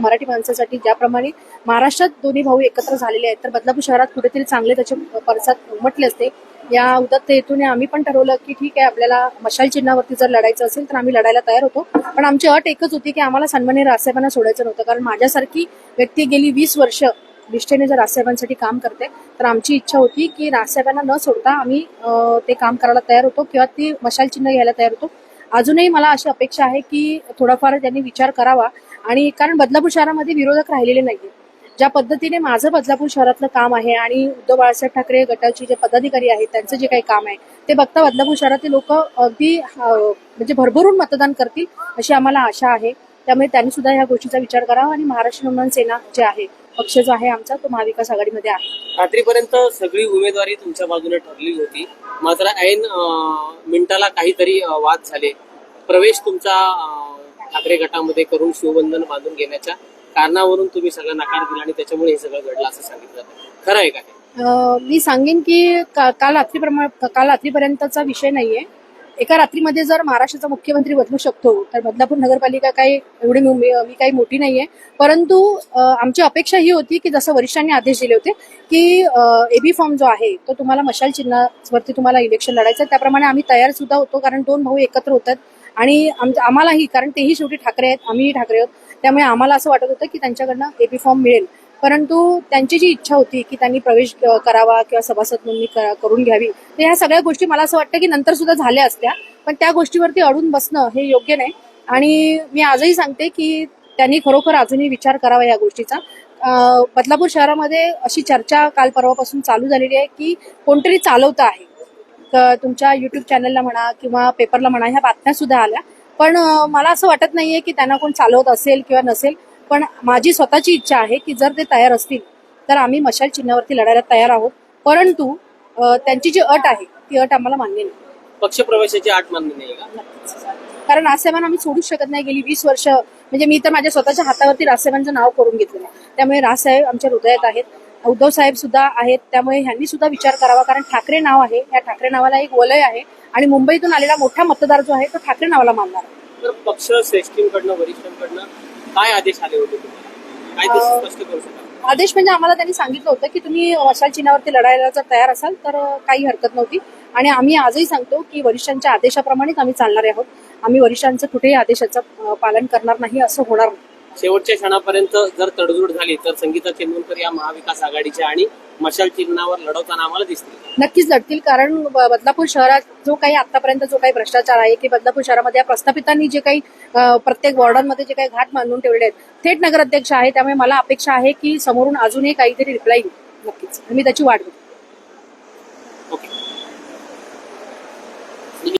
मराठी माणसासाठी ज्याप्रमाणे महाराष्ट्रात दोन्ही भाऊ एकत्र झालेले आहेत तर बदलापूर शहरात कुठेतरी चांगले त्याचे परसाद उमटले असते. या उदत्त हेतूने आम्ही पण ठरवलं की ठीक आहे आपल्याला मशाल चिन्हावरती जर लढायचं असेल तर आम्ही लढायला तयार होतो. पण आमची अट एकच होती की आम्हाला सन्मान्य राजसाहेबांना सोडायचं नव्हतं कारण माझ्यासारखी व्यक्ती गेली वीस वर्ष निष्ठेने जर राजसाहेबांसाठी काम करते तर आमची इच्छा होती की राजसाहेबांना न सोडता आम्ही ते काम करायला तयार होतो किंवा ती मशाल चिन्ह घ्यायला तयार होतो. अजूनही मला अशी अपेक्षा आहे की थोडाफार त्यांनी विचार करावा. आणि कारण बदलापूर शहरामध्ये विरोधक राहिलेले नाहीये. ज्या पद्धतीने माझं बदलापूर शहरातलं काम आहे आणि उद्धव बाळासाहेब ठाकरे गटाचे जे पदाधिकारी आहेत त्यांचं जे काही काम आहे ते बघता बदलापूर शहरातील लोक अगदी म्हणजे भरभरून मतदान करतील अशी आम्हाला आशा आहे. त्यामुळे त्यांनी सुद्धा ह्या गोष्टीचा विचार करावा आणि महाराष्ट्र नवनवन सेना जे आहे पक्ष जो आहे आमचा तो महाविकास आघाडीमध्ये आहे. रात्रीपर्यंत सगळी उमेदवारी तुमच्या बाजूने ठरली होती. मात्र ऐन मिनिटाला काहीतरी वाद झाले. प्रवेश तुमचा ठाकरे गटामध्ये करून शिवबंधन बांधून घेण्याच्या कारणावरून तुम्ही सगळं नकार दिला आणि त्याच्यामुळे हे सगळं घडलं असं सांगितलं खरं आहे का मी सांगेन की काल रात्रीप्रमाणे काल रात्रीपर्यंतचा विषय नाहीये. एका रात्रीमध्ये जर महाराष्ट्राचा मुख्यमंत्री बदलू शकतो तर बदलापूर नगरपालिका काही एवढी मी काही मोठी नाही आहे परंतु आमची अपेक्षा ही होती की जसं वरिष्ठांनी आदेश दिले होते की एबी फॉर्म जो आहे तो तुम्हाला मशाल चिन्हावरती तुम्हाला इलेक्शन लढायचं आहे. त्याप्रमाणे आम्ही तयार सुद्धा होतो कारण दोन भाऊ एकत्र होतात. आणि आम- आम्हालाही कारण तेही शेवटी ठाकरे आहेत आम्हीही ठाकरे आहोत. त्यामुळे आम्हाला असं वाटत होतं की त्यांच्याकडनं एबी फॉर्म मिळेल. परंतु त्यांची जी इच्छा होती की त्यांनी प्रवेश करावा किंवा सभासद नोंदणी करून घ्यावी तर ह्या सगळ्या गोष्टी मला असं वाटतं की नंतर सुद्धा झाल्या असत्या. पण त्या गोष्टीवरती अडून बसणं हे योग्य नाही. आणि मी आजही सांगते की त्यांनी खरोखर अजूनही विचार करावा या गोष्टीचा. बदलापूर शहरामध्ये अशी चर्चा काल परवापासून चालू झालेली आहे की कोणतरी चालवतं आहे. तुमच्या युट्यूब चॅनलला म्हणा किंवा पेपरला म्हणा ह्या बातम्या सुद्धा आल्या. पण मला असं वाटत नाहीये की त्यांना कोण चालवत असेल किंवा नसेल. पण माझी स्वतःची इच्छा आहे की जर ते तयार असतील तर आम्ही मशाल चिन्हावरती लढायला तयार आहोत. परंतु त्यांची जी अट आहे ती अट आम्हाला मान्य नाही. पक्षप्रवेशाची आठ मान्य नाही का? कारण राजसाहेबांना आम्ही सोडूच शकत नाही. गेली वीस वर्ष म्हणजे मी तर माझ्या स्वतःच्या हातावरती राजसाहेबांचं नाव करून घेतलेलं आहे. त्यामुळे राजसाहेब आमच्या हृदयात आहेत. उद्धव साहेब सुद्धा आहेत. त्यामुळे ह्यांनी सुद्धा विचार करावा. कारण ठाकरे नाव आहे. या ठाकरे नावाला एक वलय आहे. आणि मुंबईतून आलेला मोठा मतदार जो आहे तो ठाकरे नावाला मानणार आहे. तर पक्ष श्रेष्ठींकडनं वरिष्ठांकडनं काय आदेश आले होते तुम्हाला? काय ते स्पष्ट करू शकाल? आदेश म्हणजे आम्हाला त्यांनी सांगितलं होतं की तुम्ही मशाल चिन्हावरती लढायला जर तयार असाल तर काही हरकत नव्हती. आणि आम्ही आजही सांगतो की वरिष्ठांच्या आदेशाप्रमाणेच आम्ही चालणार आहोत. आम्ही वरिष्ठांचं कुठेही आदेशाचं पालन करणार नाही असं होणार नाही. शेवटच्या क्षणापर्यंत जर तडजोड झाली तर संगीता चेंदूरकर या महाविकास आघाडीच्या आणि मशाल चिन्हावर लढवताना आम्हाला दिसतील. नक्कीच लढतील कारण बदलापूर शहरात जो काही आतापर्यंत जो काही भ्रष्टाचार आहे की बदलापूर शहरामध्ये या प्रस्थापितांनी जे काही प्रत्येक वॉर्डांमध्ये जे काही घाट बांधून ठेवले आहेत थेट नगराध्यक्ष आहे त्यामुळे मला अपेक्षा आहे की समोरून अजूनही काहीतरी रिप्लाय नक्कीच. मी त्याची वाट बघते ओके.